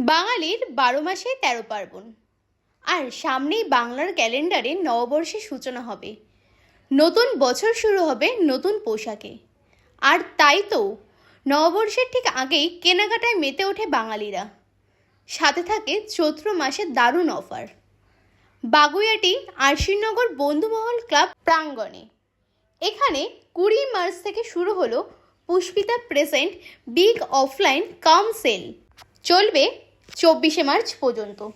বাঙালির বারো মাসে তেরো পার্বণ। আর সামনেই বাংলার ক্যালেন্ডারে নববর্ষের সূচনা হবে। নতুন বছর শুরু হবে নতুন পোশাকে। আর তাই তো নববর্ষের ঠিক আগেই কেনাকাটায় মেতে ওঠে বাঙালিরা। সাথে থাকে চৈত্র মাসের দারুণ অফার। বাগুইয়াটি আরশিনগর বন্ধুমহল ক্লাব প্রাঙ্গণে। এখানে কুড়ি মার্চ থেকে শুরু হলো Pushpita present big offline cum sale চলবে চব্বিশে মার্চ পর্যন্ত।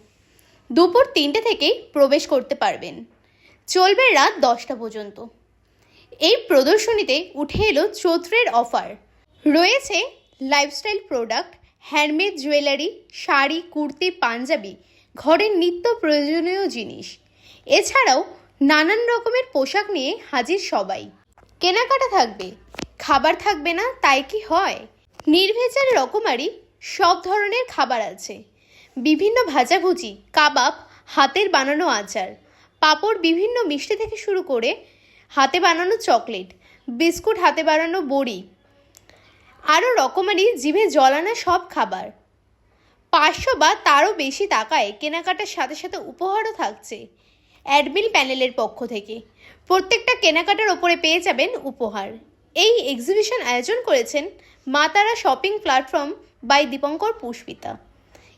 দুপুর তিনটে থেকেই প্রবেশ করতে পারবেন। চলবে রাত দশটা পর্যন্ত। এই প্রদর্শনীতে উঠে এলো চৈত্রের অফার। রয়েছে lifestyle product handmade jewellery sari, kurti, Punjabi, ঘরের নিত্য প্রয়োজনীয় জিনিস। এছাড়াও নানান রকমের পোশাক নিয়ে হাজির সবাই। কেনাকাটা থাকবে, খাবার থাকবে না, তাই কি হয়? নির্ভেজাল রকমারি সব ধরনের খাবার আছে। বিভিন্ন ভাজাভুজি, কাবাব, হাতের বানানো আচার, পাঁপড় বিভিন্ন মিষ্টি থেকে শুরু করে হাতে বানানো চকলেট, বিস্কুট হাতে বানানো বড়ি, আরও রকমারি জিভে জলানো সব খাবার। পাঁচশো বা তারও বেশি টাকায় কেনাকাটার সাথে সাথে উপহারও থাকছে অ্যাডমিল প্যানেলের পক্ষ থেকে। প্রত্যেকটা কেনাকাটার ওপরে পেয়ে যাবেন উপহার। এই এক্সিবিশন আয়োজন করেছেন Matara shopping platform by Dipankar Pushpita.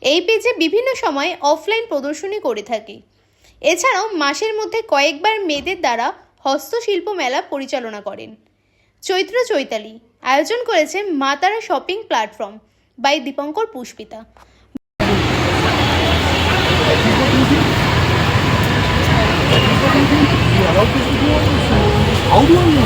এই পেজে বিভিন্ন সময় অফলাইন প্রদর্শনী করে থাকে। এছাড়াও মাসের মধ্যে কয়েকবার মেয়েদের দ্বারা হস্তশিল্প মেলা পরিচালনা করেন। চৈত্র চৈতালি আয়োজন করেছে Matara shopping platform by Dipankar Pushpita. চব্বিশ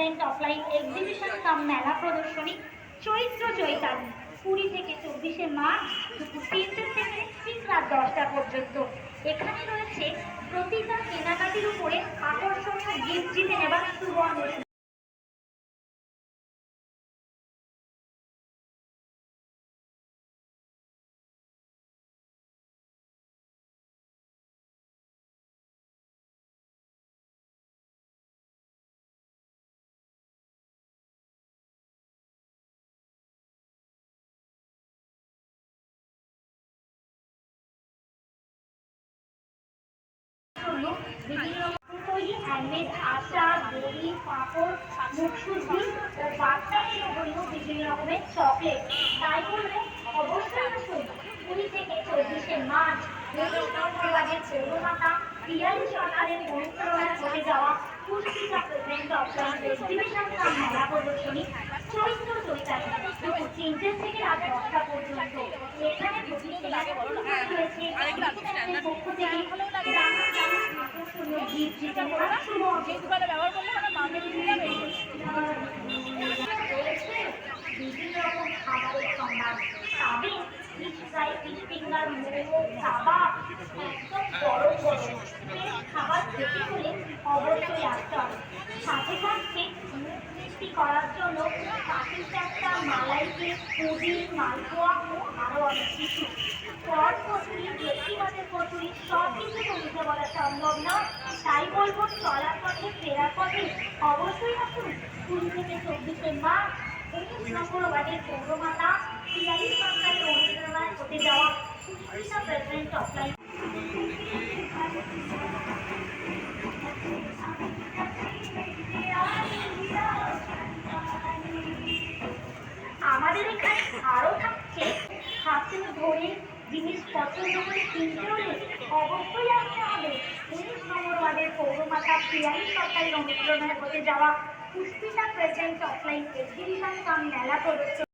প্রেজেন্ট অফলাইন এক্সিবিশন কাম মেলা প্রদর্শনী চৈত্র চৈতালি কুড়ি থেকে চব্বিশে মার্চ দুপুর তিনটে থেকে ঠিক রাত দশটা পর্যন্ত। এখানে রয়েছে প্রতিটা কেনাকাটির উপরে আকর্ষণীয় গিফট জিতে নেবার সুবর্ণ হ্যান্ডমেড আচার দড়ি পাঁপড় মুখশুদ্ধি ও বাচ্চাদের জন্য বিভিন্ন রকমের চকলেট তাই বলব অবশ্যই আসুন কুড়ি থেকে চব্বিশে মার্চ সরকারের অনুপ্রেরণায় হয়ে যাওয়া Pushpita present option exhibition cum মেলা প্রদর্শনী চৈত্র চৈতালি দুপুর তিনটে থেকে রাত দশটা পর্যন্ত এখানে প্রতি কেনাকাটা মোমো কাবাব একদম গরম গরম খাবার খেতে হলে অবশ্যই সাথে মুখ করার জন্য পাখির চাপটা মালাই কেক পুডিং মালপোয়া ও আরও অনেক কিছু কচুরি ভেটকি মাছের কচুরি সব কিছু তো বলা সম্ভব না তাই বলব চলার পথে ফেরার পথে অবশ্যই আসুন কুড়ি থেকে চব্বিশে মার্চ উনিশ নম্বর ওয়ার্ডের পৌরমাতা পিয়ালি সরকারের অনুপ্রেরণায় হতে যাওয়া প্রেসিডেন্ট অফলাইন কিনতে হলে অবশ্যই আসতে হবে। উনিশ নম্বর ওয়ার্ডের পৌরমাতা পিয়ালি সরকারের অনুপ্রেরণায় হতে যাওয়া পুষ্পিতা প্রেজেন্ট অফলাইন মেলা প্রদর্শন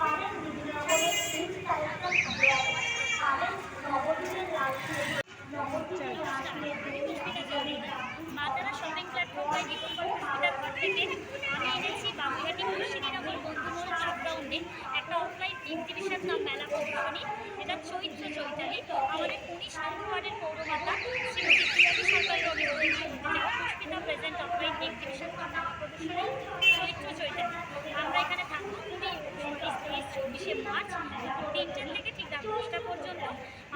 পাবেন বিভিন্ন রকমের প্রিন্ট কালেকশন থাকে পাবেন নবদ্বীপের লাল নবদ্বীপের লাল মাতারা শপিং প্ল্যাটফর্মে বিকল্প সুবিধার পর থেকে আমি এনেছি বাবুঘাটি মুর্শিদিনগর বন্ধুমহল সাবগ্রাউন্ডে একটা নাম মেলা পরিবহনী এটা চৈত্র চৈতালি। আমাদের উনিশ নম্বর পৌরমাতা শ্রীমতী সরকারের প্রেজেন্ট অফলাইন মেলা প্রদর্শনী। চৈত্র চৈতালি। আমরা এখানে থাকব চব্বিশে মার্চ। থেকে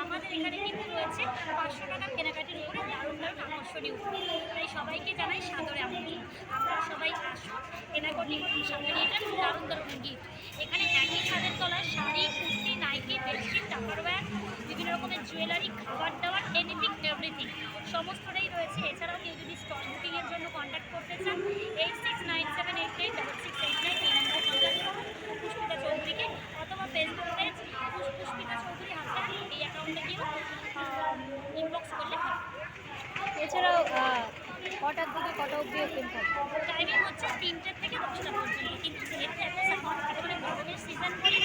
আমাদের এখানে কিন্তু রয়েছে পাঁচশো টাকার কেনাকাটির উপরে দারুণ দারুণ আকর্ষণীয় তাই সবাইকে জানাই সাদরে আপনারা সবাই আসুন কেনাকাটি সামনে এটা দারুণ দারুণ গিফট। এখানে একই ছাদের তলায় শাড়ি, কুর্তি নাইটি বেডশিট টাকার ব্যাগ, বিভিন্ন রকমের জুয়েলারি, খাবার দাবার এনিথিং এভরিথিং সমস্তটাই রয়েছে। এছাড়াও কটা অবধি ওপেন থাকবে টাইমিং হচ্ছে তিনটের থেকে দশটা পর্যন্ত কিন্তু যেহেতু মার্কেটে মানে গরমের সিজন বলে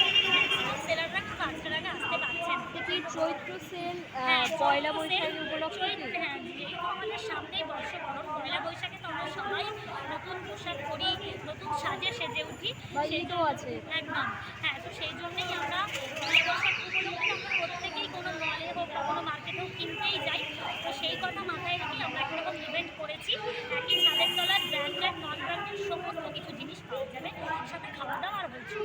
সেলাররা কিন্তু আজকের আগে আসতে পারছেন না। চৈত্র সেল হ্যাঁ, পয়লা চৈত্র বৈশাখী উপলক্ষে হ্যাঁ, যেহেতু আমাদের সামনেই বর্ষবরণ পয়লা বৈশাখে তো আমরা সবাই নতুন পোশাক পরি নতুন সাজে সেজে উঠি বা সেই ঈদও আছে। একদম হ্যাঁ তো সেই জন্যই আমরা পয়লা বৈশাখ উপলক্ষে আমরা প্রত্যেকেই কোনো মলে হোক বা কোনো মার্কেটেও কিনতেই যাই তো সেই কথা মাথায় রেখে আমরা এরকম ইভেন্ট করেছি। একই ছাদের তলায় ব্র্যান্ডেড নন ব্র্যান্ডেড সমস্ত কিছু জিনিস পাওয়া যাবে সাথে খাওয়া দাওয়া আর বলছি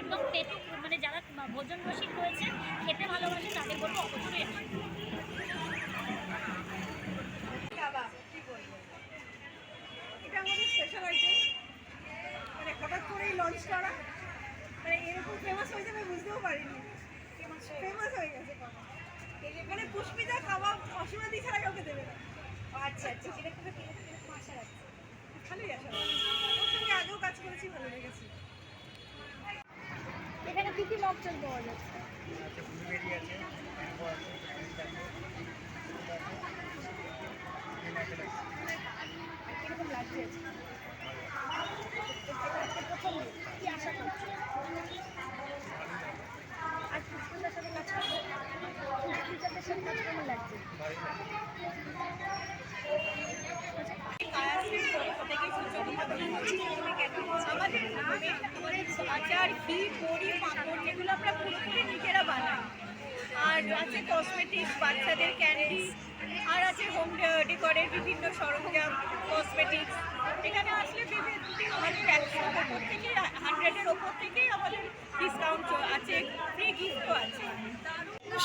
একদম পেটু মানে যারা ভোজন রসিক রয়েছে খেতে ভালোবাসে তাদের বলব অবশ্যই এটা। আমাদের স্পেশাল আইটেম মানে হঠাৎ করেই লঞ্চ করা। মানে এরকম ফেমাস আমি বুঝতেও পারিনি। ফেমাস হয়ে গেছে। মানে পুষ্পিতা কাবাব অসীমা ছাড়া কাউকে দেবে না। আচ্ছা আচ্ছা সেটা খুব আশা রাখছি। ভালোই আশা ওর সঙ্গে আগেও কাজ করেছি ভালো লেগেছে। এখানে কি কি মকটেল পাওয়া যাচ্ছে আছে ব্লুবেরি আছে ম্যাঙ্গো আছে অরেঞ্জ আছে আছে। কীরকম লাগছে? প্রথম কি আশা করছ? আর সাথে কাজ পুষ্পিতাদের সাথে কাজ কেমন লাগছে? আমাদের গ্রামে আচার ঘি বড়ি পাঁপড় যেগুলো আমরা পুরোপুরি নিজেরা বানাই আর আছে কসমেটিক্স বাচ্চাদের ক্যান্ডি আর আছে হোম ডেকোরের বিভিন্ন সরঞ্জাম কসমেটিক্স এখানে আসলে আমাদের একশোর ওপর থেকে হান্ড্রেডের ওপর থেকেই আমাদের ডিসকাউন্ট আছে ফ্রি গিফটও আছে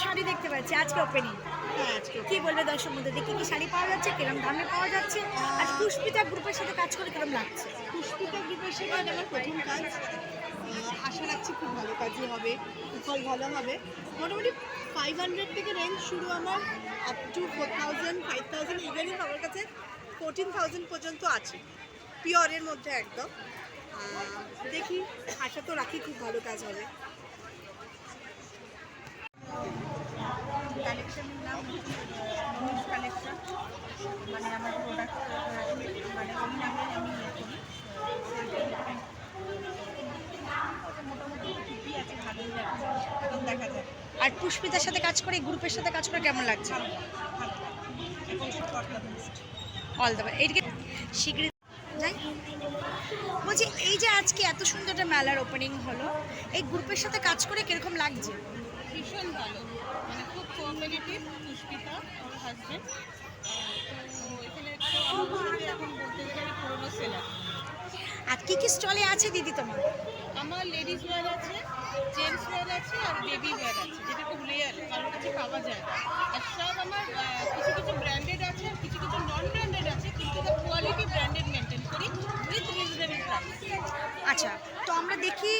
শাড়ি দেখতে পাচ্ছি আজকে ওপেনিং কি বলবে দর্শক মধ্যে দেখি কি শাড়ি পাওয়া যাচ্ছে কিরম দামে পাওয়া যাচ্ছে? পুষ্পিতা গ্রুপের সাথে কাজ করে কেমন লাগছে? পুষ্পিতা গ্রুপের সাথে আমার প্রথম কাজ। আশা রাখছি খুব ভালো কাজই হবে ফল ভালো হবে। মোটামুটি ফাইভ হান্ড্রেড থেকে রেঞ্জ শুরু আমার up to four thousand five thousand evening আমার কাছে ফোরটিন থাউজেন্ড পর্যন্ত আছে পিওরের মধ্যে একদম। দেখি, আশা তো রাখি খুব ভালো কাজ হবে। মানে আমার প্রোডাক্ট মানে ওই আমি ইয়ে করি মোটামুটি ঠিকই আছে ভালোই লাগছে। এখন দেখা যাক। আর পুষ্পিতার সাথে কাজ করে গ্রুপের সাথে কাজ করে কেমন লাগছে? এখন অল দ্য এইদিকে শীঘ্রই যাই। বলছি এই যে আজকে এত সুন্দর একটা মেলার ওপেনিং হলো এই গ্রুপের সাথে কাজ করে কীরকম লাগছে? ভীষণ ভালো। মানে খুব কোঅপারেটিভ পুষ্পিতা ওর হাজবেন্ড তো এখানে তো এখন বলতে গেলে পুরোনো সেলার আর কি কি স্টলে আছে দিদি তোমার? আমার লেডিস ওয়্যার আছে জেন্টস ওয়্যার আছে আর বেবি ওয়্যার আছে যেটা খুব রেয়ার কারোর কাছে পাওয়া যায় আর সব আমার কিছু কিছু ব্র্যান্ডেড আছে আর কিছু কিছু নন ব্র্যান্ডেড আছে কিন্তু কোয়ালিটি ব্র্যান্ডেড মেনটেন করি উইথ রিজনেবল প্রাইস আচ্ছা তো আমরা দেখি